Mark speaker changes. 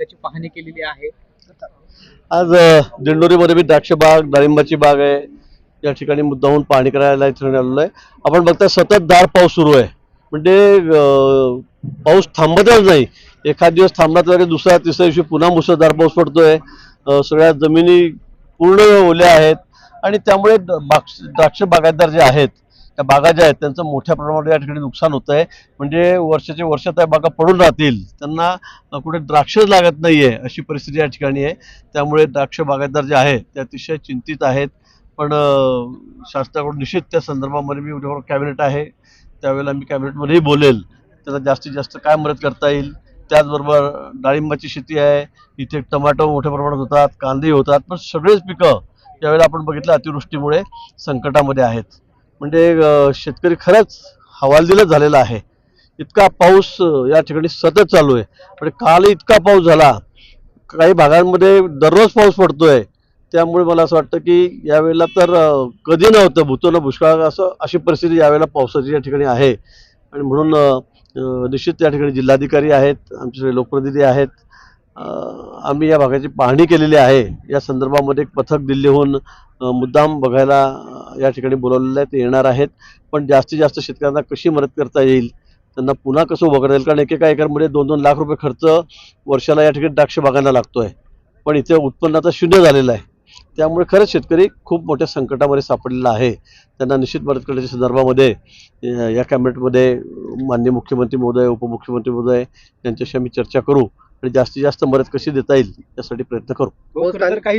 Speaker 1: त्याची पाहणी केलेली आहे.
Speaker 2: आज दिंडोरीमध्ये मी द्राक्ष बाग डाळिंबाची बाग आहे. या ठिकाणी मुद्दाहून पाहणी करायला इथं आलेलो आहे. आपण बघता सततधार पाऊस सुरू आहे. म्हणजे पाऊस थांबतच नाही. एखाद दिवस थांबला तर दुसऱ्या तिसऱ्या दिवशी पुन्हा मुसळधार पाऊस पडतोय. सगळ्या जमिनी पूर्ण ओल्या आहेत. आणि त्यामुळे द- द्राक्ष बागायतदार जे आहेत त्या बागा ज्या आहेत त्यांचं मोठ्या प्रमाणात या ठिकाणी नुकसान होत आहे म्हणजे वर्षाचे वर्ष त्या बागा पडून राहतील. त्यांना कुठे द्राक्ष लागत नाही आहे अशी परिस्थिती या ठिकाणी आहे. त्यामुळे द्राक्ष बागायतदार जे आहेत ते अतिशय चिंतित आहेत. पण शासनाकडून निश्चित त्या संदर्भामध्ये मी उद्या कॅबिनेट आहे. त्यावेळेला मी कॅबिनेटमध्येही बोलेल. त्याला जास्तीत जास्त काय मदत करता येईल? त्याचबरोबर डाळिंबाची शेती आहे. इथे टमाटो मोठ्या प्रमाणात होतात कांदे होतात. पण सगळेच पिकं यावेळेला आपण बघितलं अतिवृष्टीमुळे संकटामध्ये आहेत. म्हणजे शेतकरी खरंच हवालदिलच झालेला आहे. इतका पाऊस या ठिकाणी सतत चालू आहे. म्हणजे काल इतका पाऊस झाला काही भागांमध्ये दररोज पाऊस पडतोय. त्यामुळे मला असं वाटतं की यावेळेला तर कधी नव्हतं भूतो दुष्काळ असं अशी परिस्थिती यावेळेला पावसाची या ठिकाणी आहे. आणि म्हणून निश्चित या ठिकाणी जिल्हाधिकारी आहेत आमचे लोकप्रतिनिधी आहेत. आम्ही या भागाची पाहणी केलेली आहे. या संदर्भामध्ये एक पथक दिल्लीहून मुद्दाम बघायला या ठिकाणी बोलवलेलं आहे ते येणार आहेत. पण जास्तीत जास्त शेतकऱ्यांना कशी मदत करता येईल? त्यांना पुन्हा कसं उभं करता येईल? कारण एकेका एकरमध्ये दोन दोन लाख रुपये खर्च वर्षाला या ठिकाणी द्राक्ष बागांना लागतो आहे पण इथे उत्पन्नाचा शून्य झालेलं आहे. त्यामुळे खरंच शेतकरी खूप मोठ्या संकटामध्ये सापडलेला आहे. त्यांना निश्चित मदत करण्याच्या संदर्भामध्ये या कॅबिनेटमध्ये माननीय मुख्यमंत्री महोदय उपमुख्यमंत्री महोदय यांच्याशी आम्ही चर्चा करू. आणि जास्तीत जास्त मदत कशी देता येईल यासाठी प्रयत्न करू.
Speaker 1: हो, काही